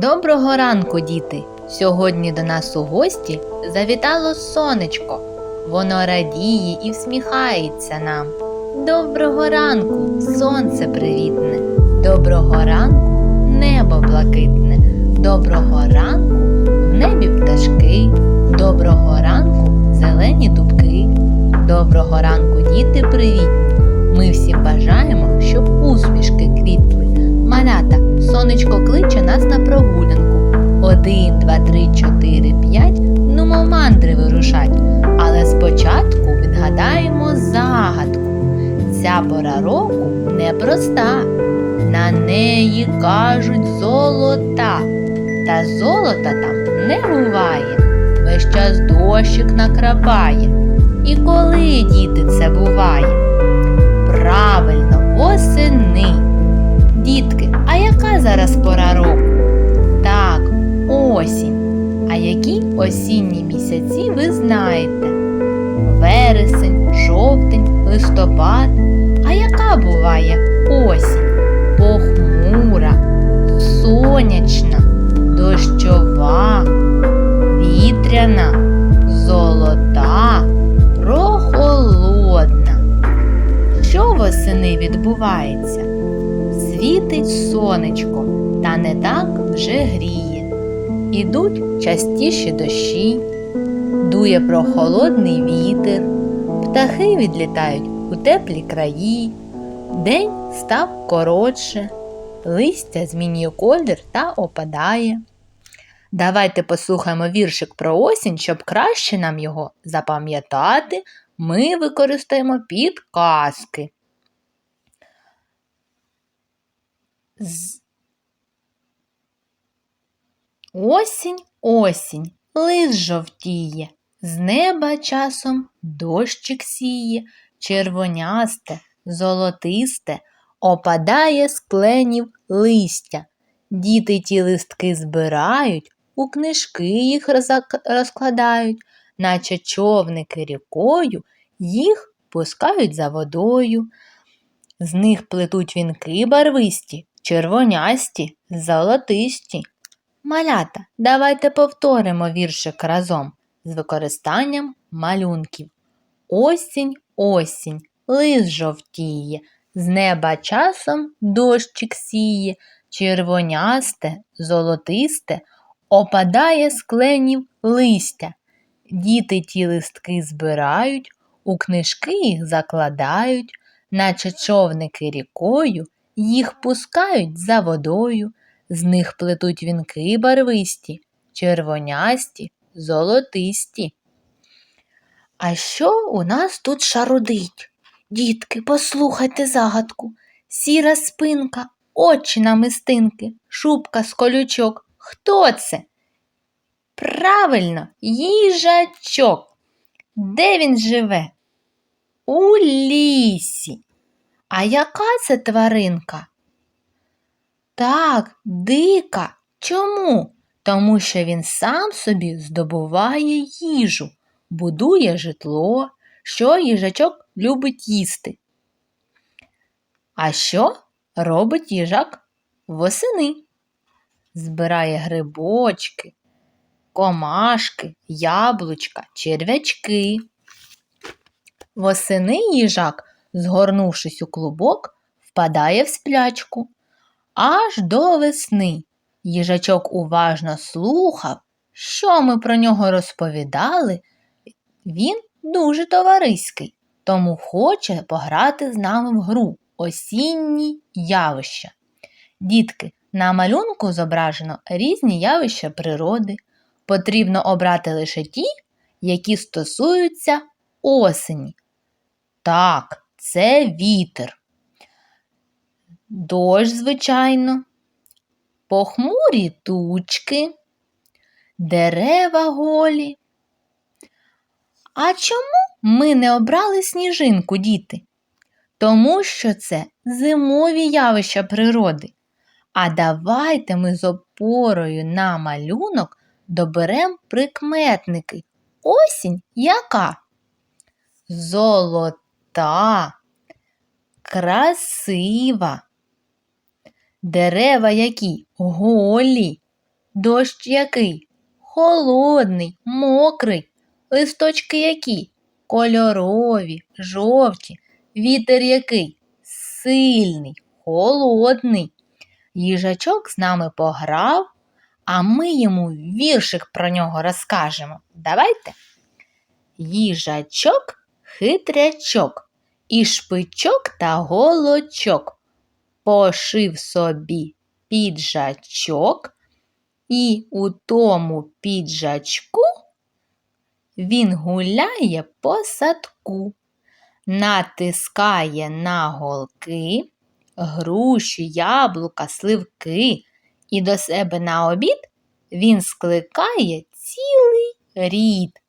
Доброго ранку, діти! Сьогодні до нас у гості завітало сонечко. Воно радіє і всміхається нам. Доброго ранку, сонце привітне. Доброго ранку, небо блакитне. Доброго ранку, в небі пташки. Доброго ранку, зелені дубки. Доброго ранку, діти привітні. Ми всім бажаємо, щоб усмішки квітли. Малята, сонечко нас на прогулянку. Один, два, три, чотири, п'ять. Нумо мандри вирушать. Але спочатку відгадаємо загадку. Ця пора року непроста. На неї кажуть золота. Та золота там не буває. Весь час дощик накрапає. І коли діти це буває? Правильно, восени. Дітки, а яка зараз пора року? Так, осінь. А які осінні місяці ви знаєте? Вересень, жовтень, листопад. А яка буває осінь? Похмура, сонячна, дощова, вітряна, золота, прохолодна. Що восени відбувається? Світить сонечко, та не так вже гріє. Ідуть частіші дощі, дує прохолодний вітер, птахи відлітають у теплі краї, день став коротше, листя змінює колір та опадає. Давайте послухаємо віршик про осінь, щоб краще нам його запам'ятати, ми використаємо підказки. З... Осінь, осінь, лис жовтіє, з неба часом дощик сіє, червонясте, золотисте, опадає з кленів листя. Діти ті листки збирають, у книжки їх розкладають, наче човники рікою, їх пускають за водою. З них плетуть вінки барвисті, червонясті, золотисті. Малята, давайте повторимо віршик разом з використанням малюнків. Осінь, осінь, лис жовтіє, з неба часом дощик сіє, червонясте, золотисте, опадає з кленів листя. Діти ті листки збирають, у книжки їх закладають, наче човники рікою, їх пускають за водою, з них плетуть вінки барвисті, червонясті, золотисті. А що у нас тут шарудить? Дітки, послухайте загадку. Сіра спинка, очі намистинки, шубка з колючок. Хто це? Правильно, їжачок. Де він живе? У лісі. А яка це тваринка? Так, дика. Чому? Тому що він сам собі здобуває їжу, будує житло, що їжачок любить їсти. А що робить їжак восени? Збирає грибочки, комашки, яблучка, черв'ячки. Восени їжак, згорнувшись у клубок, впадає в сплячку. Аж до весни їжачок уважно слухав, що ми про нього розповідали. Він дуже товариський, тому хоче пограти з нами в гру осінні явища. Дітки, на малюнку зображено різні явища природи. Потрібно обрати лише ті, які стосуються осені. Так, це вітер. Дощ, звичайно, похмурі тучки, дерева голі. А чому ми не обрали сніжинку, діти? Тому що це зимові явища природи. А давайте ми з опорою на малюнок доберемо прикметники. Осінь яка? Золота, красива. Дерева які голі, Дощ який? Холодний, мокрий. Листочки які? Кольорові, жовті. Вітер який? Сильний, холодний. Їжачок з нами пограв, а ми йому віршик про нього розкажемо. Давайте. Їжачок хитрячок, і шпичок та голочок. Пошив собі піджачок, і у тому піджачку він гуляє по садку, натискає на голки, груші, яблука, сливки, і до себе на обід він скликає цілий рід.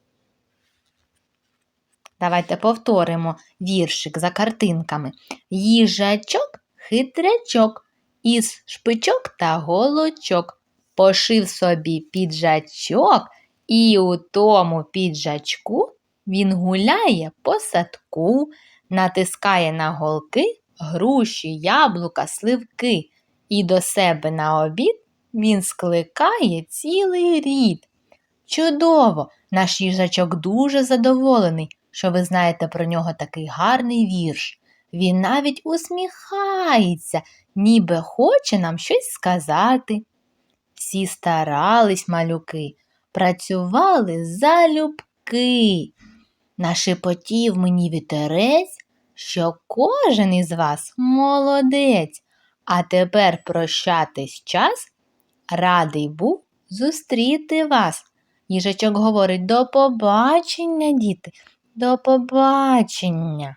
Давайте повторимо віршик за картинками. Їжачок хитрячок, із шпичок та голочок. Пошив собі піджачок, і у тому піджачку він гуляє по садку, натискає на голки, груші, яблука, сливки, і до себе на обід він скликає цілий рід. Чудово! Наш їжачок дуже задоволений, що ви знаєте про нього такий гарний вірш. Він навіть усміхається, ніби хоче нам щось сказати. Всі старались малюки, працювали залюбки. Нашепотів мені вітерець, що кожен із вас молодець. А тепер прощатись час, радий був зустріти вас. Їжачок говорить до побачення, діти, до побачення.